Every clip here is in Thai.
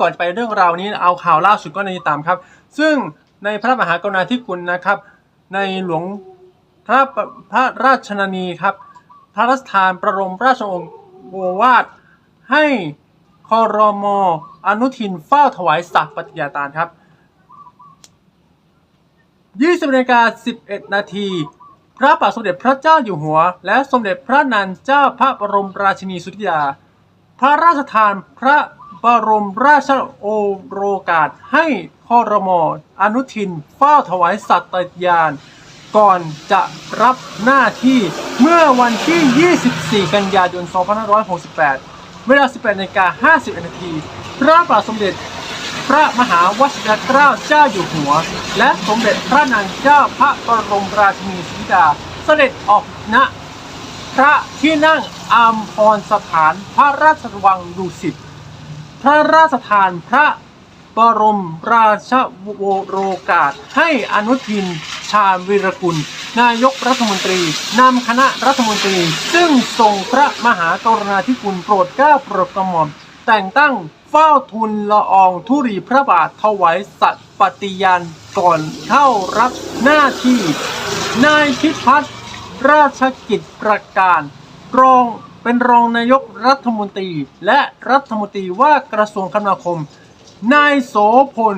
ก่อนไปเรื่องราวนี้เอาข่าวล่าสุดก็ในตามครับ ซึ่งในพระมหากรุณาธิคุณนะครับ ในหลวงพระพระราชนนีครับ พระราชทานประรมราชองโอวาทให้คอรมออนุทินเฝ้าถวายสัตย์ปฏิญาณครับ 20นาฬิกา11 นาทีพระบาทสมเด็จพระเจ้าอยู่หัว และสมเด็จพระนางเจ้าพระบรมราชินีสุธิยา พระราชทานพระ บรมราชโอรกาสให้คอรมออนุทินเฝ้าถวายสัตย์ปฏิญาณก่อนจะรับหน้าที่เมื่อวันที่ 24 กันยายน 2568 เวลา 18นาฬิกา50นาทีพระบาทสมเด็จพระมหาวชิรเกล้าเจ้าอยู่หัว และสมเด็จพระนางเจ้าพระบรมราชินีสีดา เสด็จออกณพระที่นั่งอามพรสถานพระราชวังดุสิต พระราชทานพระบรมราชโอโรกาส ให้อนุทิน ชาญวีรกุล นายกรัฐมนตรีนำคณะรัฐมนตรี ซึ่งทรงพระมหากรุณาธิคุณโปรดเกล้าโปรดกระหม่อม แต่งตั้งเฝ้าทุนละอองธุรีพระบาทถวายสัตย์ปฏิญาณก่อนเข้ารับหน้าที่ นายพิพัฒน์ราชกิจประการ รอง เป็นรองนายกรัฐมนตรี และรัฐมนตรีว่ากระทรวงคมนาคม นายโสพล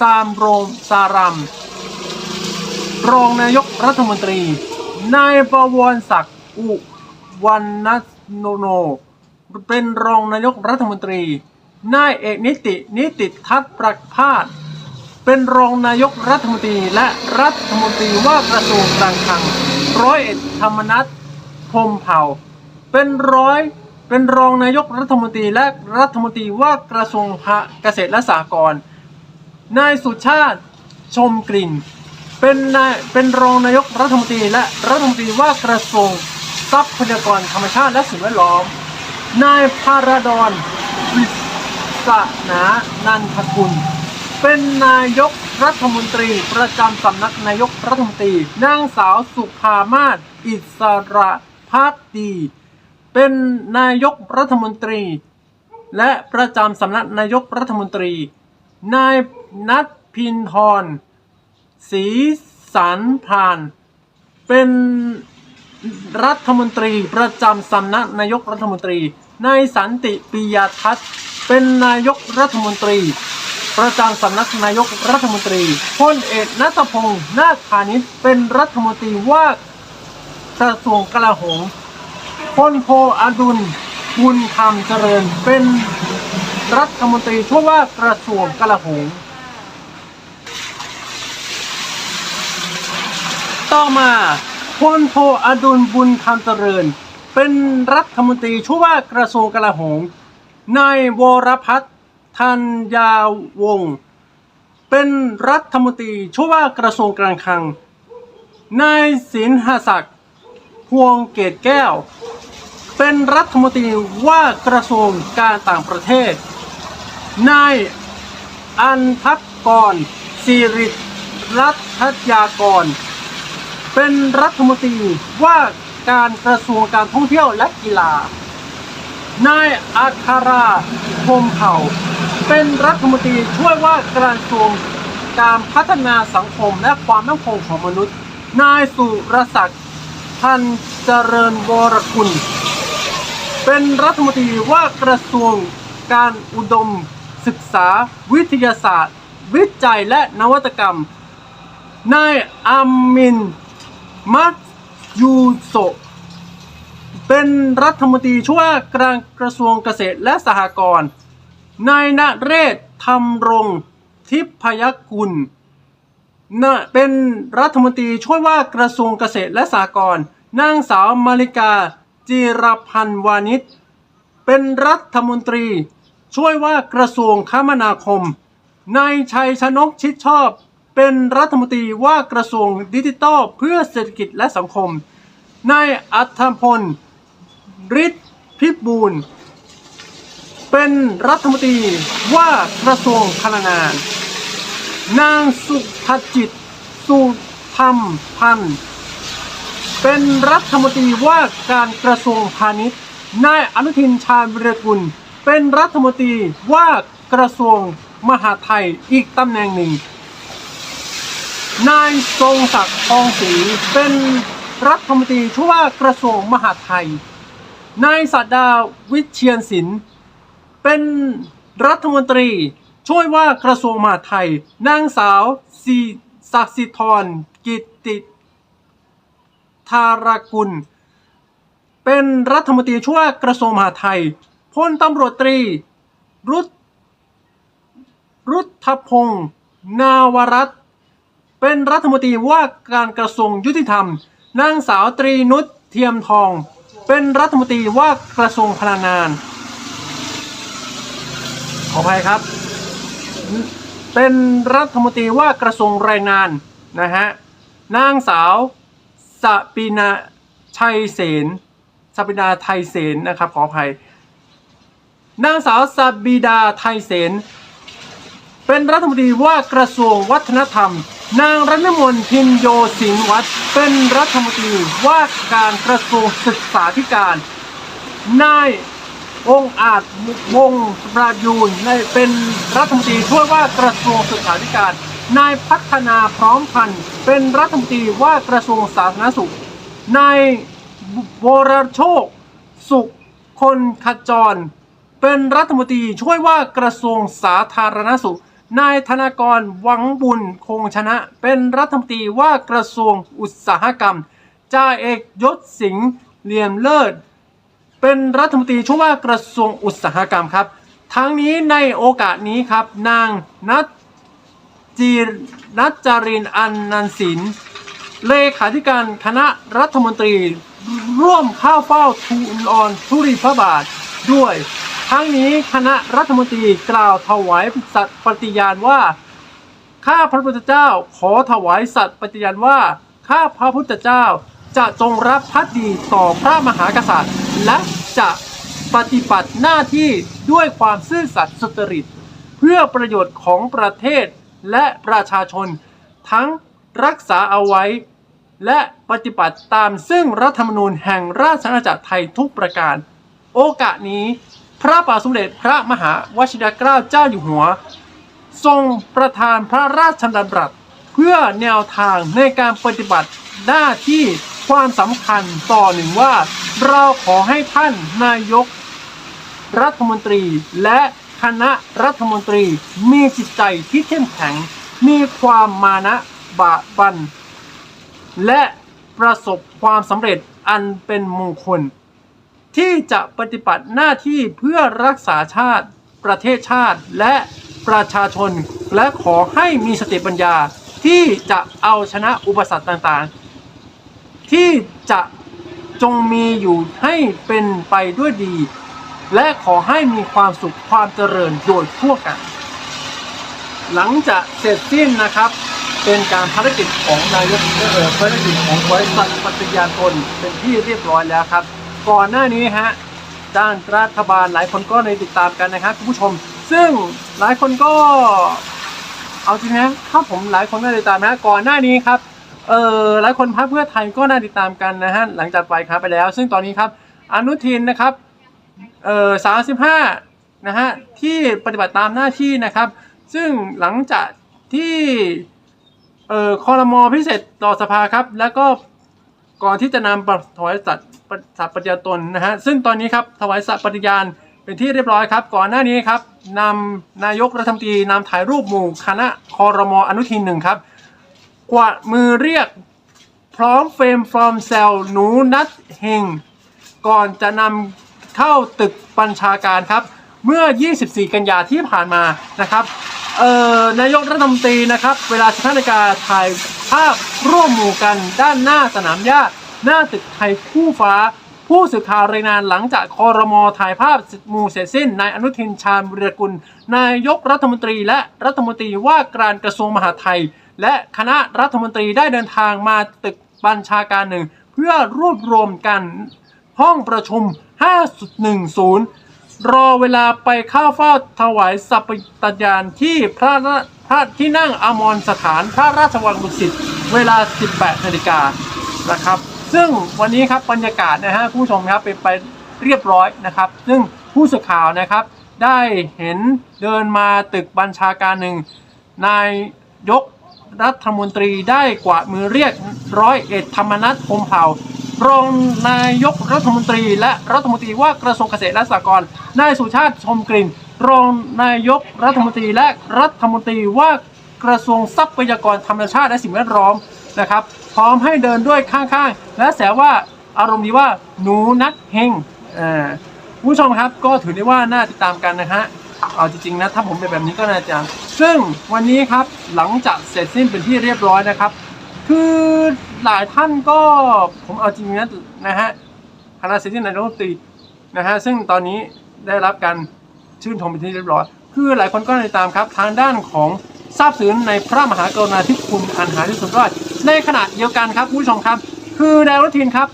สามโรงสารัมรองนายกรัฐมนตรี นายประวรศักดิ์อุวันนโนโน เป็นรองนายกรัฐมนตรี นายเอกนิตินิติทัศน์ประพาสเป็นรองนายกรัฐมนตรีและรัฐมนตรีว่า กระทรวงการคลังร้อยเอ็ดธรรมนัฐพมเผ่า เป็นร้อยเป็นรองนายกรัฐมนตรีและรัฐมนตรีว่ากระทรวงเกษตรและสหกรณ์นายสุชาติชมกลิ่น เป็นนายเป็นรองนายกรัฐมนตรีและรัฐมนตรีว่ากระทรวงทรัพยากรธรรมชาติและสิ่งแวดล้อม นายพาราดอนวิศนานันทกุล เป็นนายกรัฐมนตรีประจำสำนักนายกรัฐมนตรีนางสาวสุภามาศอิสระพักดี เป็นนายกรัฐมนตรี และประจำสำนักนายกรัฐมนตรี นายนัทพินทรศรีสันพาน เป็นรัฐมนตรีประจำสำนักนายกรัฐมนตรี นายสันติปิยทัศน์เป็นนายกรัฐมนตรี ประจำสำนักนายกรัฐมนตรีพลเอกนัทพงศ์นาคพาณิชย์เป็นรัฐมนตรีว่า กระทรวงกลาโหม พลโพอดุลบุญธรรมเจริญเป็นรัฐมนตรีช่วยว่ากระทรวงกลาโหมต่อมาพลโทอดุลบุญธรรมเจริญ เป็นรัฐมนตรีช่วยว่ากระทรวงกลาโหมนายวรพัฒน์ธัญญาวงศ์เป็นรัฐมนตรีช่วยว่ากระทรวงการคลัง นายสินหศักดิ์ พวงเกตแก้ว เป็นรัฐมนตรีว่ากระทรวงการต่างประเทศ นายอันทักกรสิริรัตยากร เป็นรัฐมนตรีว่าการกระทรวงการท่องเที่ยวและกีฬา นายอัคาราพมเผ่า เป็นรัฐมนตรีช่วยว่ากระทรวงการพัฒนาสังคมและความมั่นคงของมนุษย์ นายสุรศักดิ์ พันธ์เจริญวรคุณ เป็นรัฐมนตรีว่ากระทรวงการอุดมศึกษาวิทยาศาสตร์ วิจัยและนวัตกรรม นายอามิน มัตยูโซเป็นรัฐมนตรีช่วยว่าการกระทรวงเกษตรและสหกรณ์นายนเรศธรรมรงค์ทิพยกุล นะเป็นรัฐมนตรีช่วยว่า กระทรวงเกษตรและสหกรณ์นางสาวมาริกา จิรพันธ์วานิชเป็นรัฐมนตรี ช่วยว่ากระทรวงคมนาคม นายชัยชนกชิดชอบ เป็นรัฐมนตรีว่า กระทรวงดิจิทัลเพื่อเศรษฐกิจและสังคม นายอัธพลฤทธิ์พิบูลเป็นรัฐมนตรีว่า กระทรวงพลังงาน นางสุภจิต สุธรรมพันธ์เป็นรัฐมนตรีว่าการกระทรวงพาณิชย์ นายอนุทินชาญวิรกุล เป็นรัฐมนตรีว่ากระทรวงมหาดไทยอีกตำแหน่งหนึ่ง นายทรงศักดิ์ทองศรีเป็นรัฐมนตรีช่วยว่ากระทรวงมหาดไทย นายสัตดาวิเชียนศิลป์เป็นรัฐมนตรี ช่วยว่ากระทรวงมหาดไทยนางสาวสีศักสิทรกิติธารกุล เป็นรัฐมนตรีช่วยกระทรวงมหาดไทยพลตำรวจตรี รุตรุทธพงศ์นาวรัตน์เป็นรัฐมนตรีว่าการกระทรวงยุติธรรม นางสาวตรีนุชเทียมทอง เป็นรัฐมนตรีว่ากระทรวงพลังงาน ขออภัยครับ เป็นรัฐมนตรีว่ากระทรวงแรงงานนะฮะนางสาวสปินาชัยเสนสปินาไทยเสนนะครับขออภัย นางสาวสบิดาไทยเสนเป็นรัฐมนตรีว่ากระทรวงวัฒนธรรม นางรัตนมนพินโยสินวัฒน์เป็นรัฐมนตรีว่าการกระทรวงศึกษาธิการ นาย องค์อาจวงประยูนในเป็นรัฐมนตรีช่วยว่ากระทรวงศึกษาธิการ นายพัฒนาพร้อมพันธ์เป็นรัฐมนตรีว่ากระทรวงสาธารณสุข นายบรโชค สุขคนขจร เป็นรัฐมนตรีช่วยว่ากระทรวงสาธารณสุข นายธนากรวังบุญคงชนะ เป็นรัฐมนตรีว่ากระทรวงอุตสาหกรรมจ่าเอกยศสิงห์เหลี่ยมเลิศ เป็นรัฐมนตรีช่วยว่ากระทรวงอุตสาหกรรมครับ ทั้งนี้ในโอกาสนี้ครับ นางนัทจีนัจจารินอันนันสิน เลขาธิการคณะรัฐมนตรี ร่วมข้าวเฝ้าทูลออนทุรีพระบาทด้วย ทั้งนี้คณะรัฐมนตรีกล่าวถวายสัตย์ปฏิญาณว่า ข้าพระพุทธเจ้าขอถวายสัตย์ปฏิญาณว่า ข้าพระพุทธเจ้า จะจงรับพักดีต่อพระมหากษัตริย์ และจะปฏิบัติหน้าที่ด้วยความซื่อสัตย์สุจริต เพื่อประโยชน์ของประเทศและประชาชน ทั้งรักษาเอาไว้ และปฏิบัติตามซึ่งรัฐธรรมนูญแห่งราชอาณาจักรไทยทุกประการ โอกาสนี้ พระบาทสมเด็จพระมหาวชิรเกล้าเจ้าอยู่หัว ทรงประทานพระราชดำรัส เพื่อแนวทางในการปฏิบัติหน้าที่ ความสำคัญต่อหนึ่งว่า เราขอให้ท่านนายก รัฐมนตรีและคณะรัฐมนตรีมีจิตใจที่เข้มแข็ง มีความมานะบากบัน และประสบความสำเร็จอันเป็นมงคล ที่จะปฏิบัติหน้าที่เพื่อรักษาชาติ ประเทศชาติและประชาชน และขอให้มีสติปัญญาที่จะเอาชนะอุปสรรคต่างๆ ที่จะจงมีอยู่ให้เป็นไปด้วยดี และขอให้มีความสุขความเจริญโดยทั่วกัน หลังจากเสร็จสิ้นนะครับ เป็นการภารกิจของนายกเออภารกิจของบริษัทปฏิญาณตนเป็นที่เรียบร้อยแล้วครับ ก่อนหน้านี้ฮะด้านรัฐบาลหลายคนก็ในติดตามกันนะครับคุณผู้ชม ซึ่งหลายคนก็เอาจริงนะถ้าผมหลายคนก็ติดตามนะก่อนหน้านี้ครับ เออหลายคนพรรคเพื่อไทยก็น่าติดตามกันนะฮะหลังจากไปครับไปแล้ว ซึ่งตอนนี้ครับอนุทินนะครับเออสามสิบห้านะฮะที่ปฏิบัติตามหน้าที่นะครับ ซึ่งหลังจากที่เอ่อคอรมอพิเศษต่อสภาครับ แล้วก็ก่อนที่จะนำประถวายสัตว์สัตว์ปฏิญาณตนนะฮะซึ่งตอนนี้ครับถวายสัตว์ปฏิญาณเป็นที่เรียบร้อยครับ ก่อนหน้านี้ครับนำนายกรัฐมนตรีนำถ่ายรูปหมู่คณะคอรมออนุทินหนึ่งครับ กวาดมือเรียก พร้อมเฟรมฟอร์มเซลหนูนัดเฮงก่อนจะนำเข้าตึกบัญชาการครับ เมื่อ 24 กันยาที่ผ่านมานะครับเอ่อนายกรัฐมนตรีนะครับ เวลา15นาฬิกาถ่ายภาพร่วมหมู่กันด้านหน้าสนามหญ้าหน้าตึกไทยคู่ฟ้า ผู้สื่อข่าวรายงานหลังจากคอรมอถ่ายภาพหมู่เสร็จสิ้นนายอนุทินชาญวิรกุล นายกรัฐมนตรีและรัฐมนตรีว่าการกระทรวงมหาดไทย และคณะรัฐมนตรีได้เดินทางมาตึกบัญชาการหนึ่ง เพื่อรวบรวมกันห้องประชุม 510 รอเวลาไปเข้าเฝ้าถวายสัปปญานที่พระพระที่นั่งอมรสถานพระราชวังดุสิตเวลา 18 นาฬิกานะครับ ซึ่งวันนี้ครับบรรยากาศนะฮะผู้ชมครับเป็นไปเรียบร้อยนะครับ ซึ่งผู้สื่อข่าวนะครับได้เห็นเดินมาตึกบัญชาการหนึ่งนายยก รัฐมนตรีได้กวาดมือเรียกร้อยเอ็ดธรรมนัฐพมเผ่ารองนายกรัฐมนตรี และรัฐมนตรีว่ากระทรวงเกษตรและสหกรณ์นายสุชาติชมกลิ่น รองนายกรัฐมนตรีและรัฐมนตรีว่ากระทรวงทรัพยากรธรรมชาติและสิ่งแวดล้อมนะครับ พร้อมให้เดินด้วยข้างๆ และแสว่าอารมณ์ดีว่าหนูนัดเฮงอ่าผู้ชมครับก็ถือได้ว่าน่าติดตามกันนะฮะ เอาจริงๆนะถ้าผมเป็นแบบนี้ก็น่าจะ ซึ่งวันนี้ครับหลังจากเสร็จสิ้นเป็นที่เรียบร้อยนะครับ คือหลายท่านก็ผมเอาจริงนะนะฮะคณะเสร็จสิ้นนายกรัฐมนตรีนะฮะซึ่งตอนนี้ได้รับการชื่นชมเป็นที่เรียบร้อย คือหลายคนก็ติดตามครับทางด้านของทราบซึ้งในพระมหากรุณาธิคุณอันหาที่สุดยอดในขณะเดียวกันครับคุณผู้ชมครับ คือนายอนุทินครับ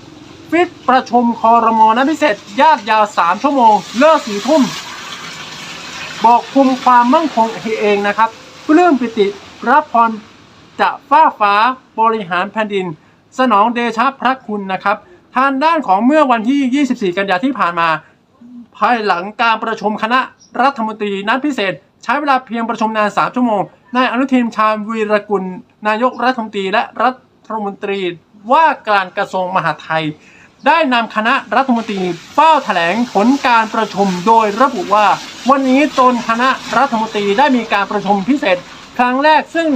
ฟิตประชุมคอรมอนัดพิเศษญาติยาว 3 ชั่วโมง เลิกสี่ทุ่ม บอกคุมความมั่งคงเองนะครับปลื้มปิติรับพรจะฟ้าฟ้าบริหารแผ่นดิน สนองเดชะพระคุณนะครับ ทางด้านของเมื่อวันที่ 24 กันยาที่ผ่านมา ภายหลังการประชุมคณะรัฐมนตรีนัดพิเศษ ใช้เวลาเพียงประชุมนาน 3 ชั่วโมง นายอนุทินชาญวีรกุล นายกรัฐมนตรีและรัฐมนตรีว่าการกระทรวงมหาดไทย ได้นำคณะรัฐมนตรีเฝ้าแถลงผลการประชุมโดยระบุว่า วันนี้ตนคณะรัฐมนตรีได้มีการประชุมพิเศษ ครั้งแรกซึ่ง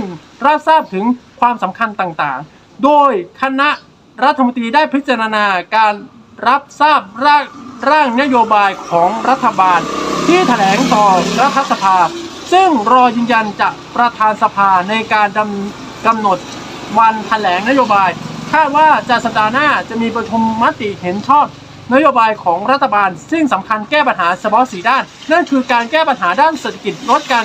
รับทราบถึงความสำคัญต่างๆ โดยคณะรัฐมนตรีได้พิจารณาการรับทราบร่างร่างนโยบายของรัฐบาล ที่แถลงต่อรัฐสภา ซึ่งรอยืนยันจากประธานสภาในการดำกำหนดวันแถลงนโยบาย คาดว่าจะสัปดาห์หน้าจะมีประชุมมติเห็นชอบ นโยบายของรัฐบาล ซึ่งสำคัญแก้ปัญหาเฉพาะสีด้าน นั่นคือการแก้ปัญหาด้านเศรษฐกิจลดการ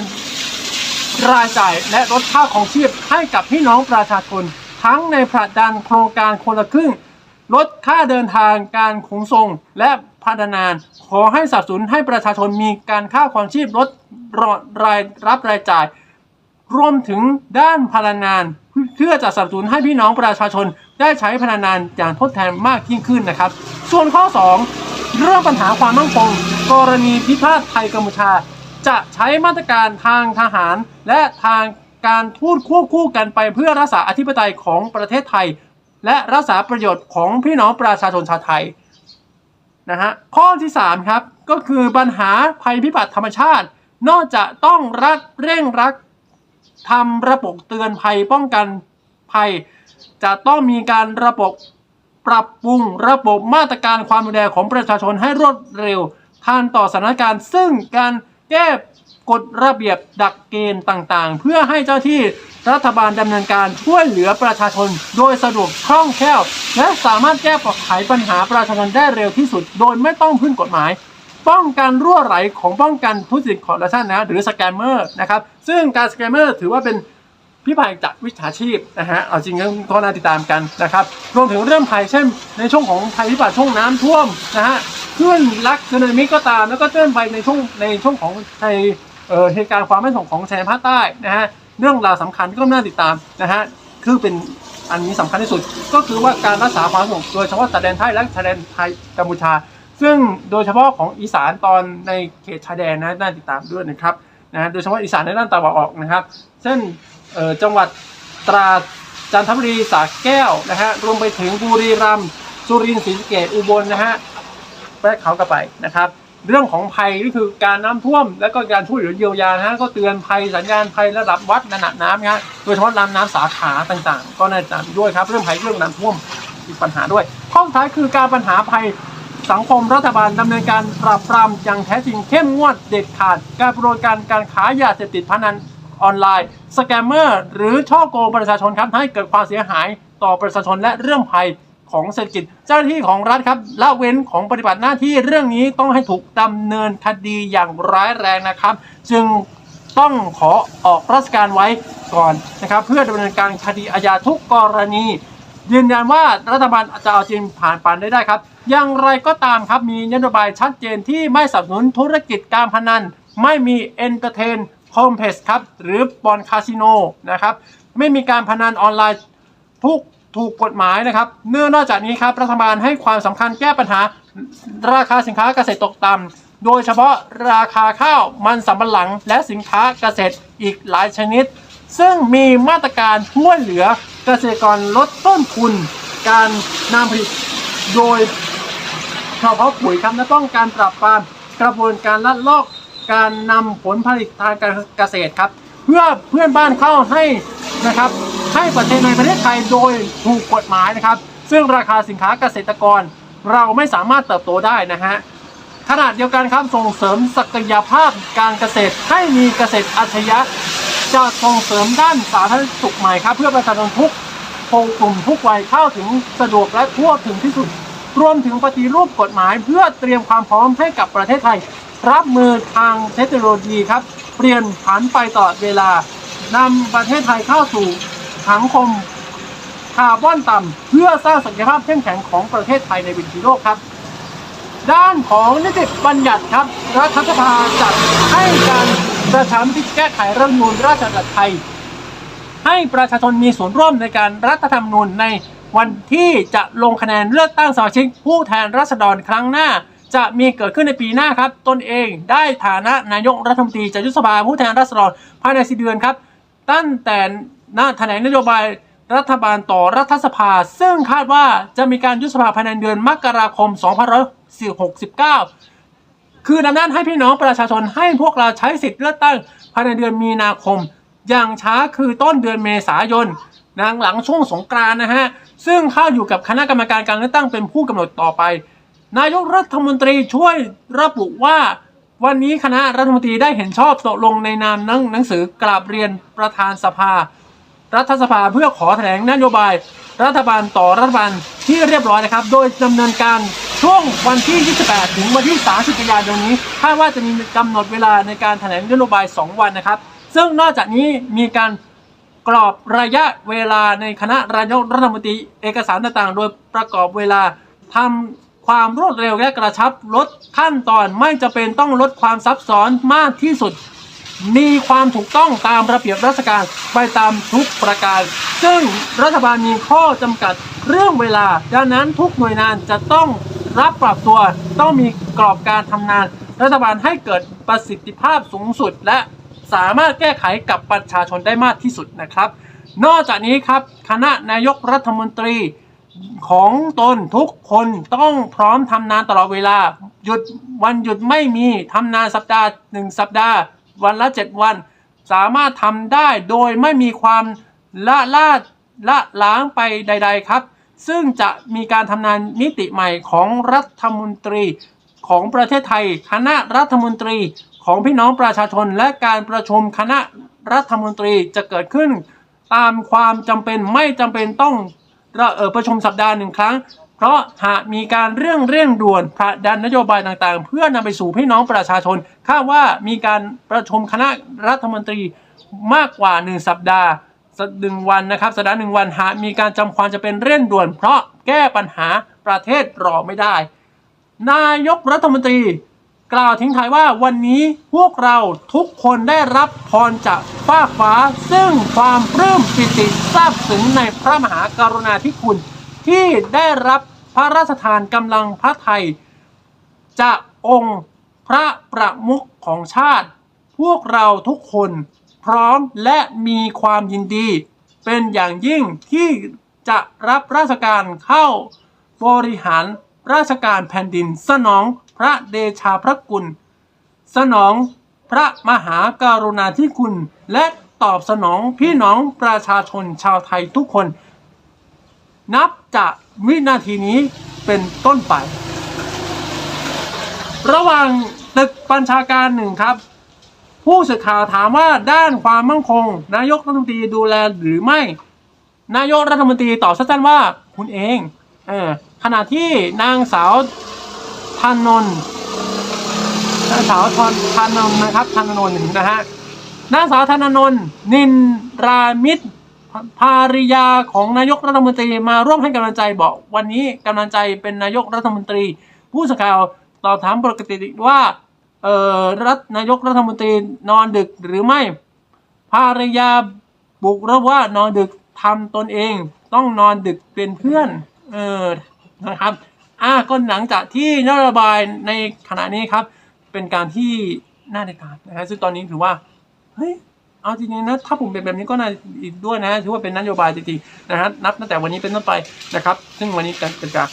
รายจ่ายและลดค่าของชีพให้กับพี่น้องประชาชนทั้งในผลักดันโครงการคนละครึ่ง ลดค่าเดินทางการขนส่งและพัฒนาน ขอให้สนับสนุนให้ประชาชนมีการค่าความชีพลดรายรับรายจ่าย รวมถึงด้านพลังงาน เพื่อจะสนับสนุนให้พี่น้องประชาชน ได้ใช้พลังงานอย่างทดแทนมากยิ่งขึ้นนะครับ ส่วนข้อ 2 เรื่องปัญหาความมั่นคง กรณีพิพาทไทยกัมพูชา จะใช้มาตรการทางทหาร และทางการทูตควบคู่กันไปเพื่อรักษาอธิปไตยของประเทศไทย และรักษาประโยชน์ของพี่น้องประชาชนชาวไทยนะฮะข้อที่ 3 ครับ ก็คือปัญหาภัยพิบัติธรรมชาติ นอกจากต้องรัดเร่งรัดทำระบบเตือนภัยป้องกันภัย จะต้องมีการระบบปรับปรุงระบบมาตรการความดูแลของประชาชนให้รวดเร็วทันต่อสถานการณ์ ซึ่งการแก้กฎระเบียบดักเกณฑ์ต่างๆ เพื่อให้เจ้าที่รัฐบาลดำเนินการช่วยเหลือประชาชน โดยสะดวกคล่องแคล่ว และสามารถแก้ไขปัญหาประชาชนได้เร็วที่สุด โดยไม่ต้องพึ่งกฎหมาย ป้องกันรั่วไหลของป้องกันทุจริตคอร์รัปชันนะหรือสแกมเมอร์นะครับซึ่งการสแกมเมอร์ถือว่าเป็น พิภัยจากวิชาชีพนะฮะเอาจริงก็น่าติดตามกันนะครับรวมถึงเรื่องภัยเช่น ในช่วงของภัยพิบัติช่วงน้ำท่วมนะฮะคลื่นลักสึนามิก็ตาม แล้วก็เตือนภัยในช่วงในช่วงของในเออเหตุการณ์ความไม่สงบของชายแดนภาคใต้นะฮะเรื่องราวสำคัญก็น่าติดตามนะฮะคือเป็นอันนี้สำคัญที่สุดก็คือว่าการรักษาความสงบโดยเฉพาะชายแดนไทยและชายแดนไทยกัมพูชา ซึ่งโดยเฉพาะของอีสานตอนในเขตชายแดนนะน่าติดตามด้วยนะครับนะโดยเฉพาะอีสานในด้านตะวันออกนะครับ เช่น จังหวัดตราดจันทบุรีสระแก้วนะฮะรวมไปถึงบุรีรัมย์สุรินทร์ศรีสะเกษอุบลนะฮะแวะเขากันไปนะครับ เรื่องของภัยก็คือการน้ำท่วม แล้วก็การช่วยเหลือเยียวยานะฮะก็เตือนภัยสัญญาณภัยระดับวัดระดับน้ำนะฮะโดยเฉพาะลำน้ำสาขาต่างๆ ก็น่าจะด้วยครับ เรื่องภัยเรื่องน้ำท่วมมีปัญหาด้วยข้อสุดท้ายคือการปัญหาภัยสังคมรัฐบาลดำเนินการปราบปรามอย่างแท้จริงเข้มงวดเด็ดขาด การโปรยการการขายยาเสพติดพนัน ออนไลน์สแกมเมอร์หรือช่อโกงประชาชนครับให้เกิดความเสียหายต่อประชาชนและเรื่องภัยของเศรษฐกิจ เจ้าหน้าที่ของรัฐครับละเว้นของปฏิบัติหน้าที่เรื่องนี้ต้องให้ถูกดำเนินคดีอย่างร้ายแรงนะครับ จึงต้องขอออกราชการไว้ก่อนนะครับ เพื่อดำเนินการคดีอาญาทุกกรณี ยืนยันว่ารัฐบาลจะเอาจริงผ่านปานได้ได้ครับ อย่างไรก็ตามครับมีนโยบายชัดเจนที่ไม่สนับสนุนธุรกิจการพนัน ไม่มีเอนเตอร์เทน คอมเพล็กซ์ครับ หรือบอลคาสิโนนะครับ ไม่มีการพนันออนไลน์ทุกถูกกฎหมายนะครับ เนื่องนอกจากนี้ครับ รัฐบาลให้ความสำคัญแก้ปัญหา ราคาสินค้าเกษตรตกต่ำโดยเฉพาะราคาข้าวมันสำปะหลัง และสินค้าเกษตรอีกหลายชนิด ซึ่งมีมาตรการช่วยเหลือเกษตรกรลดต้นทุน การนำผลิตโดยเฉพาะปุ๋ยครับและป้องการปราบปรามกระบวนการลักลอบ การนำผลผลิตทางการเกษตรครับ เพื่อเพื่อนบ้านเข้าให้นะครับให้ประเทศในประเทศไทยโดยถูกกฎหมายนะครับ ซึ่งราคาสินค้าเกษตรกรเราไม่สามารถเติบโตได้นะฮะขนาดเดียวกันครับส่งเสริมศักยภาพการเกษตรให้มีเกษตรอัจฉริยะจะส่งเสริมด้านสาธารณสุขใหม่ครับ เพื่อประชาชนทุกโคงกลุ่มทุกวัยเข้าถึงสะดวกและทั่วถึงที่สุด รวมถึงปฏิรูปกฎหมาย เพื่อเตรียมความพร้อมให้กับประเทศไทย รับมือทางเทคโนโลยีครับ เปลี่ยนผันไปตลอดเวลานำประเทศไทยเข้าสู่สังคมคาร์บอนต่ำเพื่อสร้างศักยภาพเข้มแข็งของประเทศไทยในวิถีโลกครับ ด้านของนิติบัญญัติครับ รัฐสภาจัดให้การประชามติแก้ไขรัฐมนูญราชอาณาจักรไทย ให้ประชาชนมีส่วนร่วมในการรัฐธรรมนูญในวันที่จะลงคะแนนเลือกตั้งสมาชิกผู้แทนราษฎรครั้งหน้า จะมีเกิดขึ้นในปีหน้าครับ ตนเองได้ฐานะนายกรัฐมนตรีจะยุสภาผู้แทนราษฎรภายในสิเดือนครับ ตั้งแต่หน้าแถลงนโยบายรัฐบาลต่อรัฐสภา ซึ่งคาดว่าจะมีการยุบสภาภายในเดือนมกราคม 2569 คือดังนั้นให้พี่น้องประชาชนให้พวกเราใช้สิทธิ์เลือกตั้งภายในเดือนมีนาคม อย่างช้าคือต้นเดือนเมษายนหลังหลังช่วงสงกรานนะฮะ ซึ่งเข้าอยู่กับคณะกรรมการการเลือกตั้งเป็นผู้กำหนดต่อไป นายกรัฐมนตรีช่วยระบุว่า วันนี้คณะรัฐมนตรีได้เห็นชอบตกลงในนามหนังหนังสือกราบเรียนประธานสภา รัฐสภาเพื่อขอแถลงนโยบาย รัฐบาลต่อรัฐบาลที่เรียบร้อยนะครับ โดยดำเนินการช่วงวันที่ 28 ถึงวันที่ 30 กันยายนนี้คาดว่าจะมีกำหนดเวลาในการแถลงนโยบาย 2 วันนะครับ ซึ่งนอกจากนี้มีการกรอบระยะเวลาในคณะนายกรัฐมนตรีเอกสารต่างๆ โดยประกอบเวลาทำ ความรวดเร็วและกระชับลดขั้นตอนไม่จะเป็นต้องลดความซับซ้อนมากที่สุด มีความถูกต้องตามระเบียบราชการไปตามทุกประการ ซึ่งรัฐบาลมีข้อจำกัดเรื่องเวลา ดังนั้นทุกหน่วยงานจะต้องรับปรับตัวต้องมีกรอบการทำงาน รัฐบาลให้เกิดประสิทธิภาพสูงสุด และสามารถแก้ไขกับประชาชนได้มากที่สุดนะครับ นอกจากนี้ครับคณะนายกรัฐมนตรี ของตนทุกคนต้องพร้อมทำงานตลอดเวลา หยุดวันหยุดไม่มีทำงานสัปดาห์หนึ่งสัปดาห์ วันละ7วัน สามารถทำได้โดยไม่มีความละลาดละล้างไปใด ๆครับ ซึ่งจะมีการทำงานมิติใหม่ของรัฐมนตรีของประเทศไทย คณะรัฐมนตรีของพี่น้องประชาชน และการประชุมคณะรัฐมนตรีจะเกิดขึ้น ตามความจำเป็นไม่จำเป็นต้อง เราเออประชุมสัปดาห์หนึ่งครั้ง เพราะหากมีการเรื่องเร่งด่วนผลักดันนโยบายต่างๆ เพื่อนำไปสู่พี่น้องประชาชนคาดว่ามีการประชุมคณะรัฐมนตรีมากกว่า 1 สัปดาห์หนึ่งวันนะครับสัปดาห์หนึ่งวันหากมีการจำความจะเป็นเร่งด่วน เพราะแก้ปัญหาประเทศรอไม่ได้ นายกรัฐมนตรี กล่าวทิ้งท้ายว่าวันนี้พวกเราทุกคนได้รับพรจากฟ้าฟ้า ซึ่งความปลื้มปิติซาบซึ้งในพระมหากรุณาธิคุณ ที่ได้รับพระราชทานกำลังพระไทย จากองค์พระประมุขของชาติ พวกเราทุกคนพร้อมและมีความยินดี เป็นอย่างยิ่งที่จะรับราชการเข้าบริหาร ราชการแผ่นดินสนองพระเดชาพระกุลสนองพระมหาการุณาธิคุณ และตอบสนองพี่น้องประชาชนชาวไทยทุกคน นับจากวินาทีนี้เป็นต้นไป ระหว่างตึกบัญชาการหนึ่งครับ ผู้สื่อข่าวถามว่าด้านความมั่นคง นายกรัฐมนตรีดูแลหรือไม่ นายกรัฐมนตรีตอบสั้นๆว่า คุณเอง เออขณะที่นางสาวธนนท์นางสาวธนธนนท์นะครับธนนท์นะฮะนางสาวธนนท์นินรามิตรภาริยาของนายกรัฐมนตรีมาร่วมให้กำลังใจบอกวันนี้กำลังใจเป็นนายกรัฐมนตรี ผู้สื่อข่าวตอบถามปกติว่าเออรัฐนายกรัฐมนตรีนอนดึกหรือไม่ภรรยาบุกระว่านอนดึกทำตนเอง ต้องนอนดึกเป็นเพื่อน เออนะครับอะก็หลังจากที่นโยบายในขณะนี้ครับ เป็นการที่น่าติดตามนะครับซึ่งตอนนี้ถือว่าเฮ้ยเอาจริงๆนะถ้าผมเป็นแบบนี้ก็น่าอีกด้วยนะถือว่าเป็นนโยบายจริงๆนะฮะนับตั้งแต่วันนี้เป็นต้นไปนะครับ ซึ่งวันนี้จะจะ